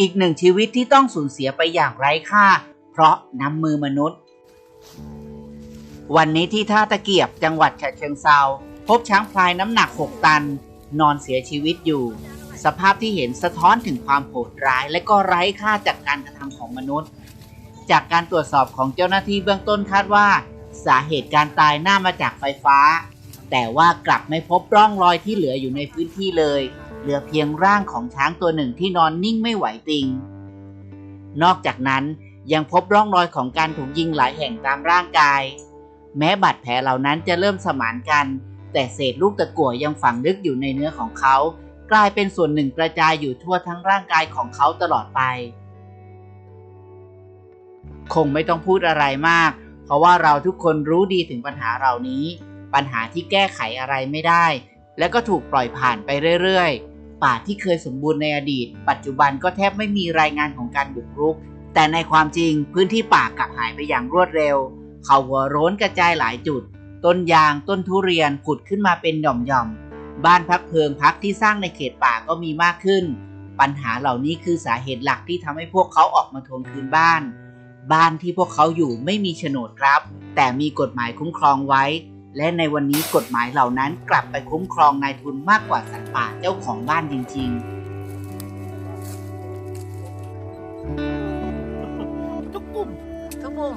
อีกหนึ่งชีวิตที่ต้องสูญเสียไปอย่างไร้ค่า เพราะน้ำมือมนุษย์ วันนี้ที่ท่าตะเกียบจังหวัดฉะเชิงเซาพบช้างพลายน้ำหนัก 6 ตัน นอนเสียชีวิตอยู่ สภาพที่เห็นสะท้อนถึงความโหดร้าย และก็ไร้ค่าจากการกระทำของมนุษย์ จากการตรวจสอบของเจ้าหน้าที่เบื้องต้นคาดว่า สาเหตุการตายน่ามาจากไฟฟ้า แต่ว่ากลับไม่พบร่องรอยที่เหลืออยู่ในพื้นที่เลย เหลือเพียงร่างของช้างตัวหนึ่งที่นอนนิ่งไม่ไหวติง นอกจากนั้นยังพบร่องรอยของการถูกยิงหลายแห่งตามร่างกาย แม้บาดแผลเหล่านั้นจะเริ่มสมานกัน แต่เศษลูกตะกั่วยังฝังลึกอยู่ในเนื้อของเขา กลายเป็นส่วนหนึ่งกระจายอยู่ทั่วทั้งร่างกายของเขาตลอดไป คงไม่ต้องพูดอะไรมาก เพราะว่าเราทุกคนรู้ดีถึงปัญหาเหล่านี้ ปัญหาที่แก้ไขอะไรไม่ได้ และก็ถูกปล่อยผ่านไปเรื่อยๆ ป่าที่เคยสมบูรณ์ในอดีต ปัจจุบันก็แทบไม่มีรายงานของการบุกรุก แต่ในความจริงพื้นที่ป่ากลับหายไปอย่างรวดเร็ว เขาหัวโร้นกระจายหลายจุด ต้นยางต้นทุเรียนผุดขึ้นมาเป็นหย่อมๆ บ้านพักเพลิงพักที่สร้างในเขตป่าก็มีมากขึ้น ปัญหาเหล่านี้คือสาเหตุหลักที่ทำให้พวกเขาออกมาทวงคืนบ้าน บ้านที่พวกเขาอยู่ไม่มีโฉนดครับ แต่มีกฎหมายคุ้มครองไว้ และในวันนี้กฎหมายเหล่านั้นกลับไปคุ้มครองนายทุนมากกว่าสัตว์ป่าเจ้าของบ้านจริงทุกกลุ่มทุกมุม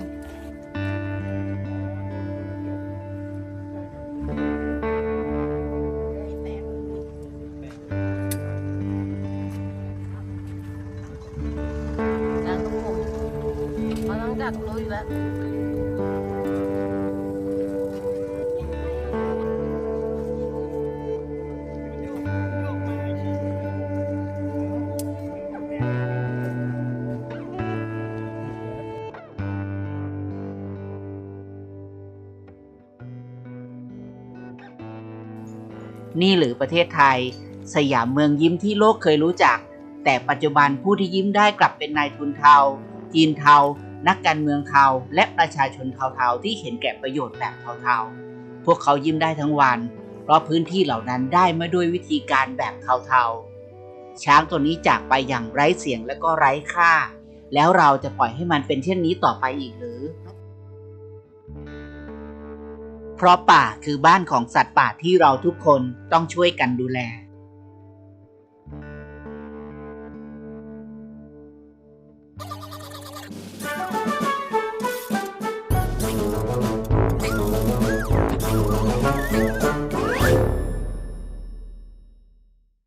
จากทุกมุมเขาต้องจากรู้อยู่แล้ว นี่หรือประเทศไทย สยามเมืองยิ้มที่โลกเคยรู้จัก แต่ปัจจุบันผู้ที่ยิ้มได้กลับเป็นนายทุนเทา จีนเทา นักการเมืองเทา และประชาชนเทาๆ ที่เห็นแก่ประโยชน์แบบเทาๆ พวกเขายิ้มได้ทั้งวัน เพราะพื้นที่เหล่านั้นได้มาด้วยวิธีการแบบเทาๆ ช้างตัวนี้จากไปอย่างไร้เสียงและก็ไร้ค่า แล้วเราจะปล่อยให้มันเป็นเช่นนี้ต่อไปอีกหรือ เพราะป่าคือบ้านของสัตว์ป่าที่เราทุกคนต้องช่วยกันดูแล